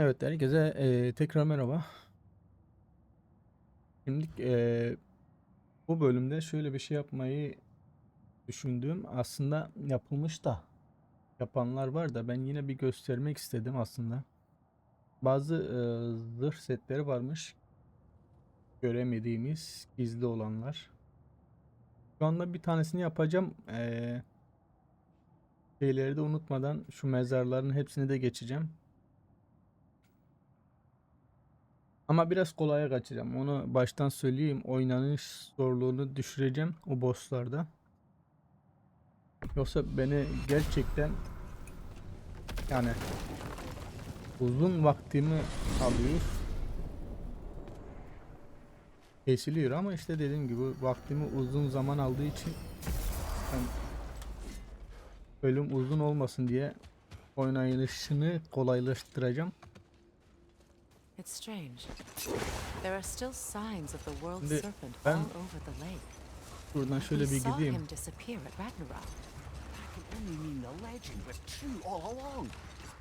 Evet herkese eee, tekrar merhaba. Şimdi eee, bu bölümde şöyle bir şey yapmayı düşündüm. Aslında yapılmış da yapanlar var da ben yine bir göstermek istedim aslında. Bazı eee, zırh setleri varmış. Göremediğimiz gizli olanlar. Şu anda bir tanesini yapacağım. Eee şeyleri de unutmadan şu mezarların hepsini de geçeceğim. Ama biraz kolaya kaçacağım. Onu baştan söyleyeyim. Oynanış zorluğunu düşüreceğim o bosslarda. Yoksa beni gerçekten yani uzun vaktimi alıyor. Kesiliyor ama işte dediğim gibi vaktimi uzun zaman aldığı için ben bölüm uzun olmasın diye oynayışını kolaylaştıracağım. It's strange. There are still signs of the world Şimdi serpent all over the lake. Buradan şöyle we bir saw gideyim. him disappear at Ragnarok. That can only mean the legend was true all along.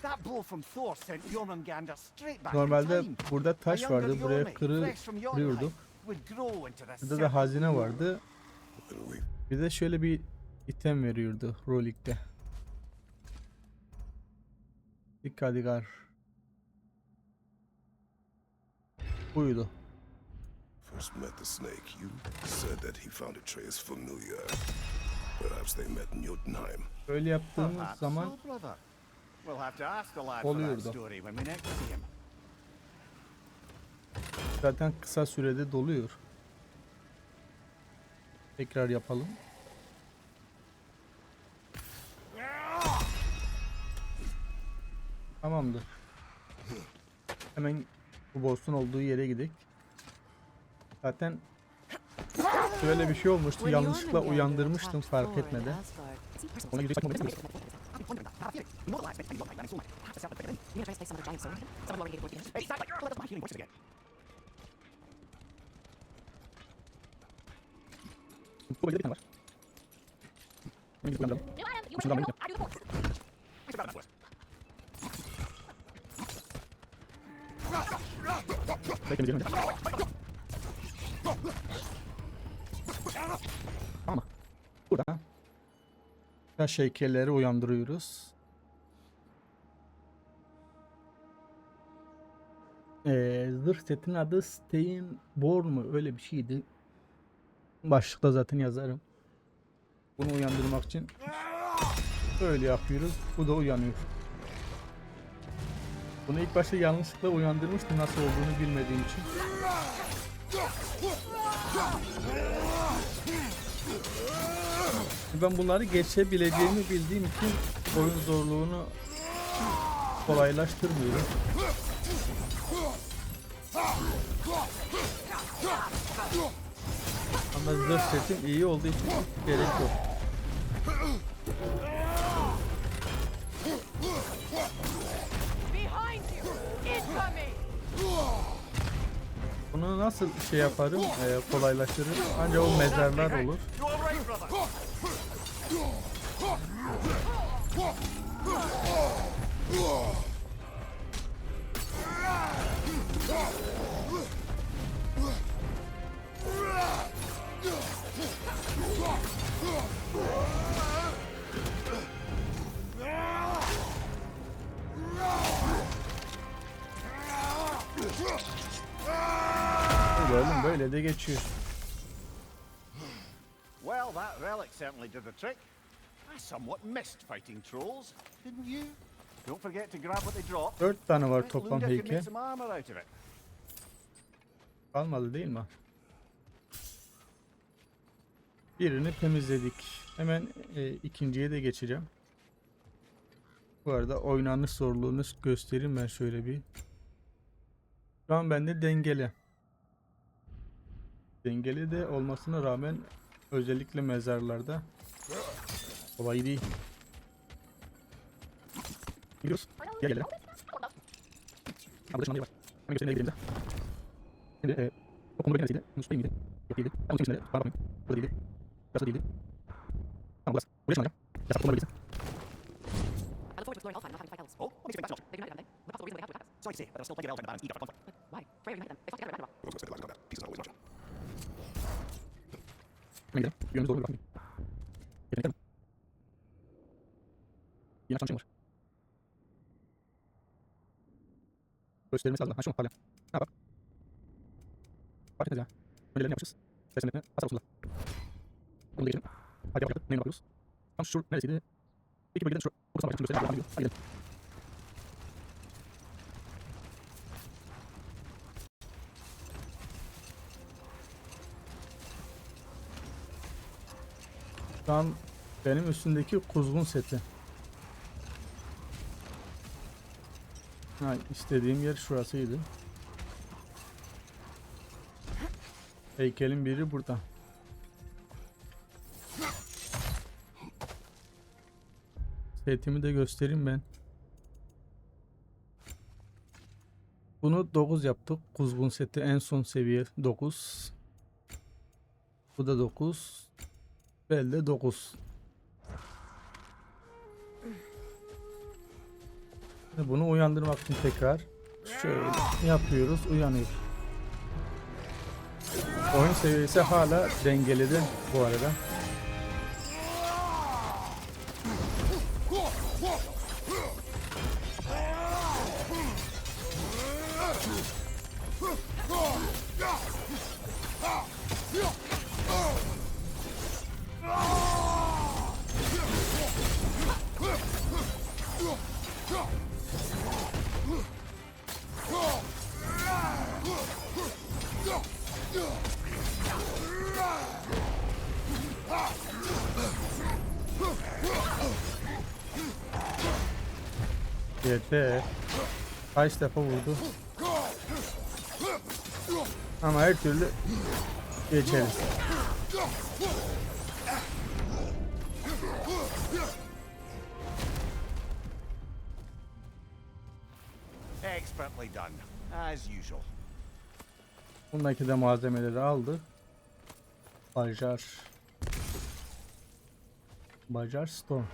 That blow from Thor sent Jormungandr straight back Normalde burada A taş vardı. Buraya kırı kırıyorduk. Burada da serpent hazine vardı. Bir de şöyle bir item veriyordu Rolik'te. Dikkadigar. Buydu. First met the snake, you said that he found Atreus familiar. Perhaps they met in Jotunheim. Böyle yaptığımız Perhaps zaman so, brother. We'll have to ask the lad for that Oluyordu. story when we next see him. zaten kısa sürede doluyor. Tekrar yapalım. Tamamdır. Hemen bu boss'un olduğu yere gidelim. Zaten şöyle bir şey olmuştu. Yanlışlıkla uyandırmıştım fark etmeden. Asgard, Ona gidecek Even tries to play some other giant sword. Someone already gave it to him. Bu bölgede bir tane var. Hemen gidip uyandıralım. Ben gideyim. Beklemeyeceğim. Ama burada taş heykelleri uyandırıyoruz. Ee, zırh setinin adı Stein Born mu? Öyle bir şeydi. Başlıkta zaten yazarım. Bunu uyandırmak için böyle yapıyoruz. Bu da uyanıyor. Bunu ilk başta yanlışlıkla uyandırmıştım nasıl olduğunu bilmediğim için. Ben bunları geçebileceğimi bildiğim için oyun zorluğunu kolaylaştırmıyorum. Ama zırh setim iyi olduğu için gerek yok. Bunu nasıl şey yaparım, e, kolaylaştırırım? Ancak o mezarlar olur. Böyle de geçiyor. Well, that relic certainly did the trick. I somewhat missed fighting trolls, didn't you? Don't forget to grab what they drop. Dört tane var toplam heykel. Kalmadı değil mi? Birini temizledik. Hemen e, ikinciye de geçeceğim. Bu arada oynanış zorluğunu göstereyim ben şöyle bir. Şu an bende dengeli. Dengeli de olmasına rağmen özellikle mezarlarda kolay değil. Gidiyoruz. Gel gel. Burada şundan var. Hemen göstereyim dediğimde. Şimdi e, o konu neresiydi? Bey miydi? Yok değildi. Ama onun içinde bakayım. Burada değildi. Burası değildi. Tamam burası. Buraya şunlayacağım. Yasak look forward to. Oh, they? But that's the reason they have to attack us. So I say, there are still plenty of elves in the band, eager for conflict. But why? Freya united them. They fought together was say like that. Peace is always an option. Hemen gidelim. Yönümüz doğru bakmayın. Gelin gidelim. Yine şey var. Göstermesi lazım. Ha şu mu? Hala. Ha bak. Fark etmez ya. Öncelerini yapmışız. Seslendirme. Hasar olsunlar. Bunu da geçelim. Hadi yapalım. Neyine bakıyoruz? Tam şu neresiydi? İki bölgeden şu. Bu kısma başladım. Gösterelim. Hadi gidelim. Şu an benim üstündeki kuzgun seti. Ha, istediğim yer şurasıydı. Heykelin biri burada. Setimi de göstereyim ben. Bunu 9 yaptık. Kuzgun seti en son seviye 9. Bu da 9. Belde 9. Bunu uyandırmak için tekrar şöyle yapıyoruz. Uyanıyor. Oyun seviyesi hala dengelidir bu arada. Kaç defa vurdu. Ama her türlü geçeriz. Expertly done, as usual. Bundaki de malzemeleri aldı. Bacar. Bacar Storm.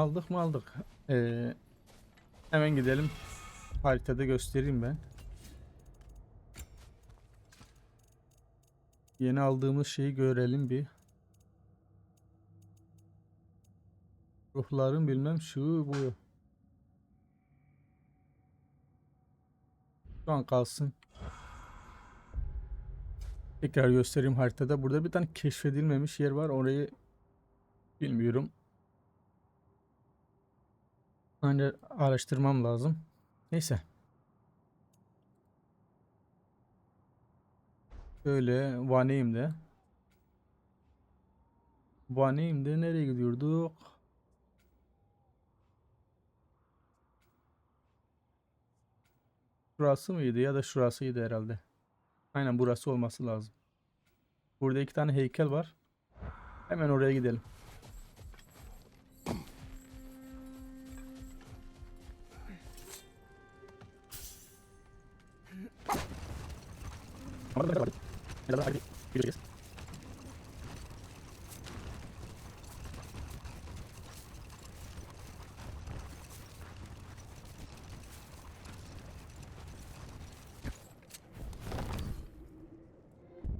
Aldık mı aldık. Ee, hemen gidelim. Haritada göstereyim ben. Yeni aldığımız şeyi görelim bir. Ruhların bilmem şu bu. Şu an kalsın. Tekrar göstereyim haritada. Burada bir tane keşfedilmemiş yer var. Orayı bilmiyorum. Hani araştırmam lazım. Neyse. Şöyle Vaneim'de. Vaneim'de nereye gidiyorduk? Şurası mıydı ya da şurasıydı herhalde. Aynen burası olması lazım. Burada iki tane heykel var. Hemen oraya gidelim.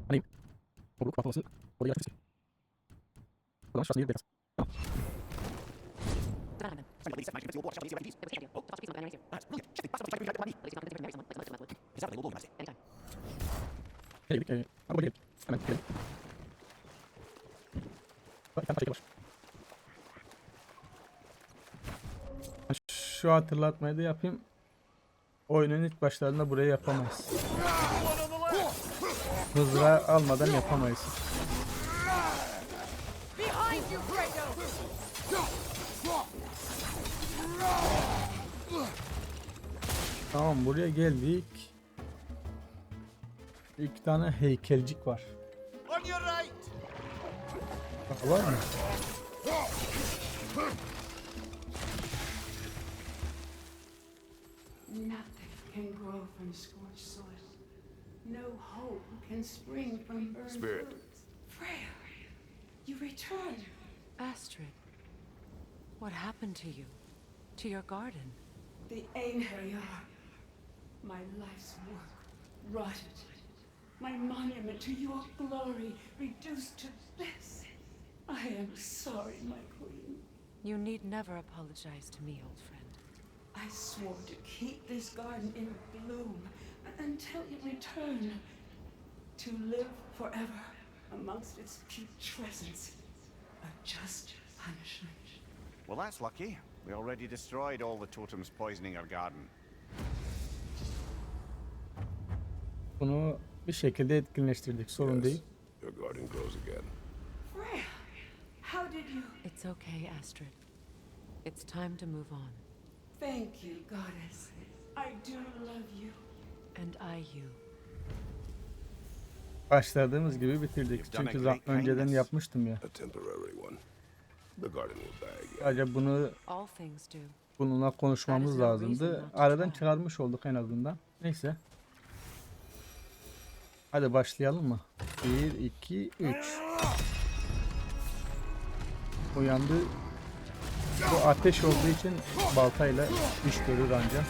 Hani Obruk kafası oraya yaklaşık. Buradan şurasını yürüyeceğiz. Geldik. Ee, ama buraya gidelim. Hemen gidelim. Bak, bir tane taş var. Ha, Şu hatırlatmayı da yapayım. Oyunun ilk başlarında burayı yapamayız. Hızla almadan yapamayız. Tamam buraya geldik. İki tane heykelcik var. On your right! Daha var mı? Nothing can grow from scorched soil. No hope can spring from burned Spirit. fruits. Freya, you return. Astrid. What happened to you? To your garden? The Einherjar. My life's work rotted. My monument to your glory reduced to this. I am sorry, my queen. You need never apologize to me, old friend. I swore to keep this garden in bloom until you return. To live forever amongst its putrescence. A just punishment. Well, that's lucky. We already destroyed all the totems poisoning our garden. Bunu bir şekilde etkinleştirdik. Sorun Yes, değil. Your garden grows again. How did you? It's okay, Astrid. It's time to move on. Thank you, goddess. I do love you. And I you. Başladığımız gibi bitirdik. Çünkü zaten önceden yapmıştım ya. Sadece bunu bununla konuşmamız lazımdı. Aradan çıkarmış olduk en azından. Neyse. Hadi başlayalım mı? 1, 2, 3. Uyandı. Bu ateş olduğu için baltayla iş görür ancak.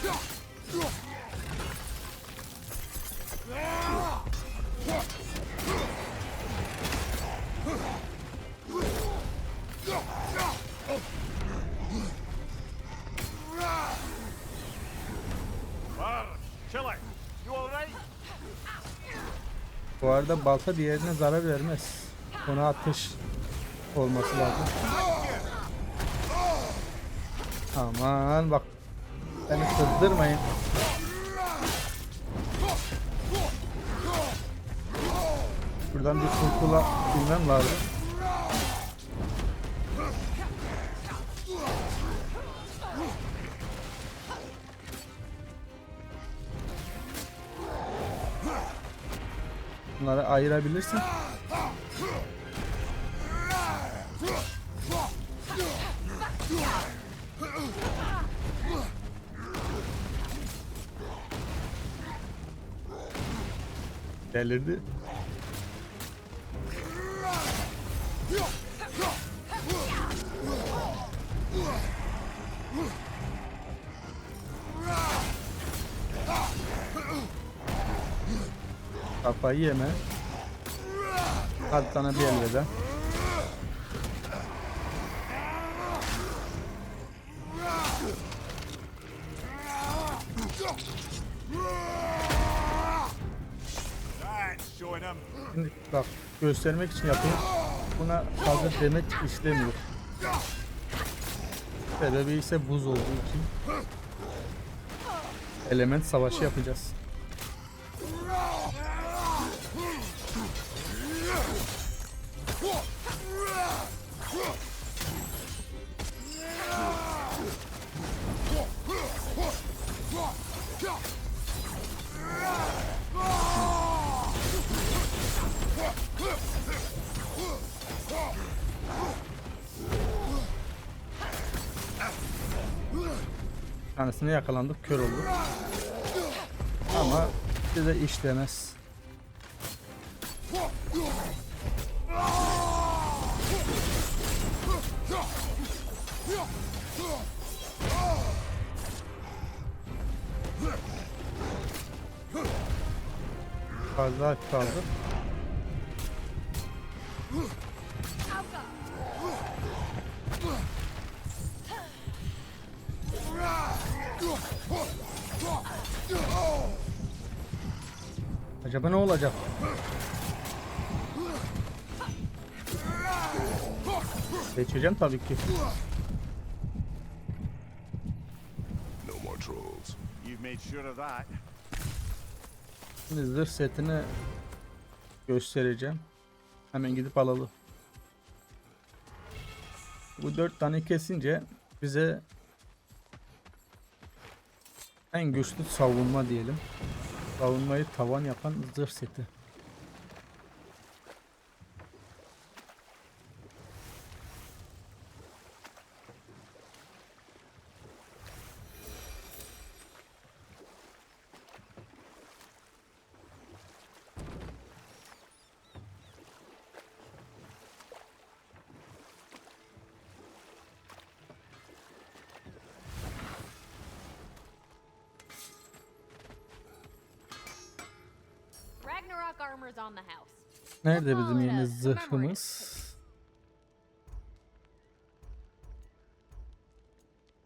Bu arada balta diğerine zarar vermez. Ona ateş olması lazım. Aman bak. Beni kızdırmayın. Buradan bir kurtulabilmem lazım. Bunları ayırabilirsin. Delirdi. Kafayı yeme. Hadi sana bir elveda. Şimdi bak göstermek için yapayım. Buna fazla demek istemiyor. Sebebi ise buz olduğu için. Element savaşı yapacağız. Tanesine yakalandık, kör olduk. Ama bize işlemez. Fazla kaldı. Acaba ne olacak? Geçeceğim tabii ki. No more trolls. You've made sure of that. Şimdi zırh setini göstereceğim. Hemen gidip alalım. Bu dört tane kesince bize en güçlü savunma diyelim. Savunmayı tavan yapan zırh seti. Nerede bizim yeni zırhımız?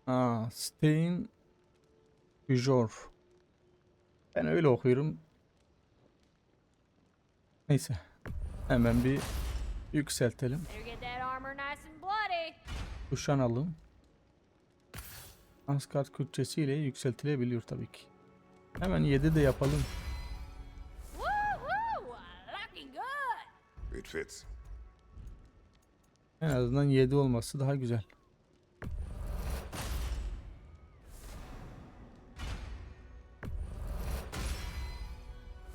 Aa, Stein Bujor. Ben öyle okuyorum. Neyse. Hemen bir yükseltelim. Kuşanalım. Asgard külçesiyle yükseltilebiliyor tabii ki. Hemen 7 de yapalım. Good. It fits. En azından 7 olması daha güzel.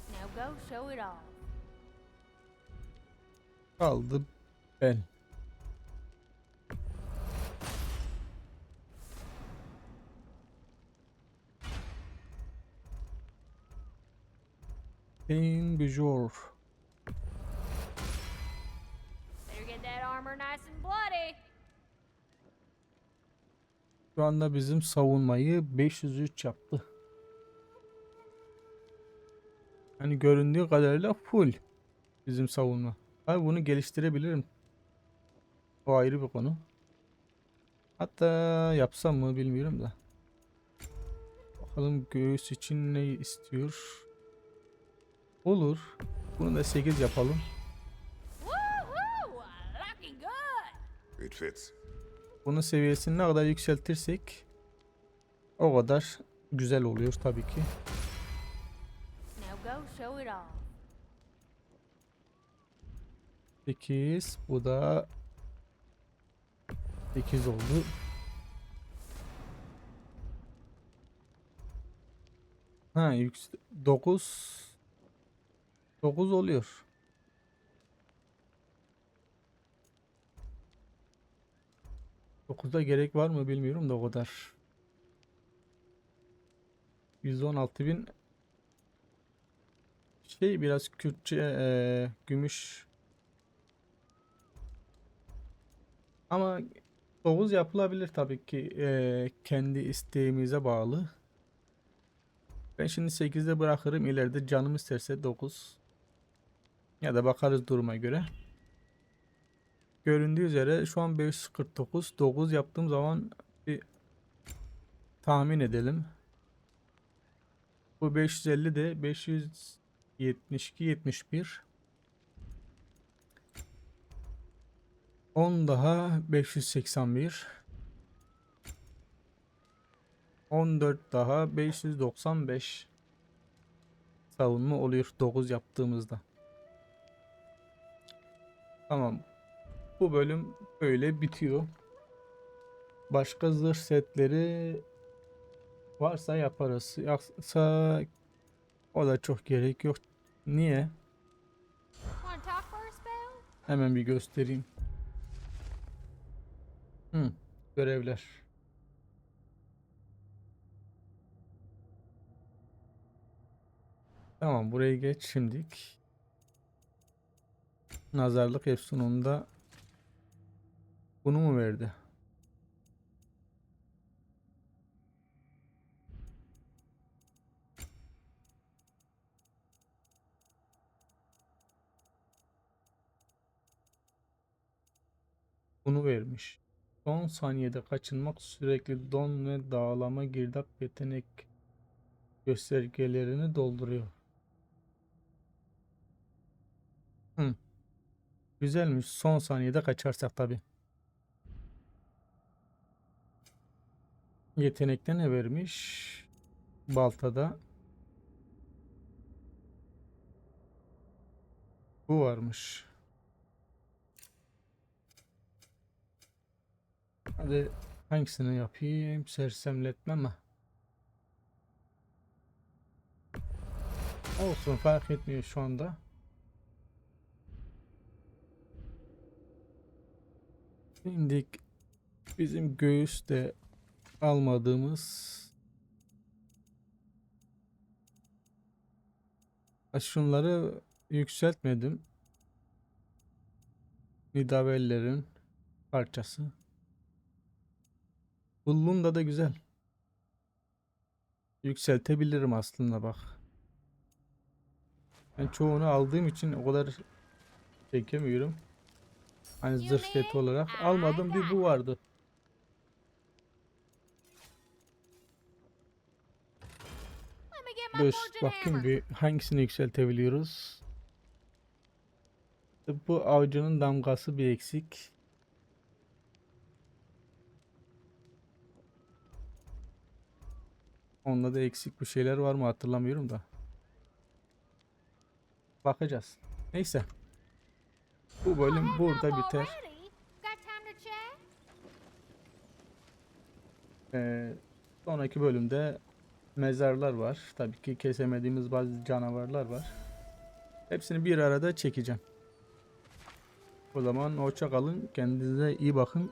Now go show it all. Kaldı bel. Stein Bujor. Armor nice and bloody. Şu anda bizim savunmayı 503 yaptı. Hani göründüğü kadarıyla full bizim savunma. Abi bunu geliştirebilirim. O ayrı bir konu. Hatta yapsam mı bilmiyorum da. Bakalım göğüs için ne istiyor. Olur. Bunu da 8 yapalım. It fits. Bunun seviyesini ne kadar yükseltirsek o kadar güzel oluyor tabii ki. Now go show it all. 8 bu da 8 oldu. Ha yüks 9 9 oluyor. Dokuzda gerek var mı bilmiyorum da o kadar. 116 bin şey biraz Kürtçe eee, gümüş Ama 9 yapılabilir tabii ki eee, kendi isteğimize bağlı. Ben şimdi 8'de bırakırım ileride canım isterse 9 ya da bakarız duruma göre. Göründüğü üzere şu an 549 9 yaptığım zaman bir tahmin edelim. Bu 550 de 572 71 10 daha 581 14 daha 595 savunma oluyor 9 yaptığımızda. Tamam. Bu bölüm böyle bitiyor. Başka zırh setleri varsa yaparız. Yoksa o da çok gerek yok. Niye? Hemen bir göstereyim. Hı, görevler. Tamam burayı geç şimdilik. Nazarlık efsununda bunu mu verdi? Bunu vermiş. Son saniyede kaçınmak sürekli don ve dağlama girdap yetenek göstergelerini dolduruyor. Hı. Güzelmiş. Son saniyede kaçarsak tabi. Yetenekte ne vermiş? Baltada. Bu varmış. Hadi hangisini yapayım? Sersemletme mi? Olsun fark etmiyor şu anda. Şimdi bizim göğüste almadığımız şunları yükseltmedim. Nidavellerin parçası. Bullunda da güzel. Yükseltebilirim aslında bak. Ben çoğunu aldığım için o kadar çekemiyorum. Hani zırh olarak. Almadım bir bu vardı. Fortune bakayım bir hangisini yükseltebiliyoruz. Bu avcının damgası bir eksik. Onda da eksik bir şeyler var mı hatırlamıyorum da. Bakacağız. Neyse. Bu bölüm burada biter. Ee, sonraki bölümde mezarlar var. Tabii ki kesemediğimiz bazı canavarlar var. Hepsini bir arada çekeceğim. O zaman hoşça kalın. Kendinize iyi bakın.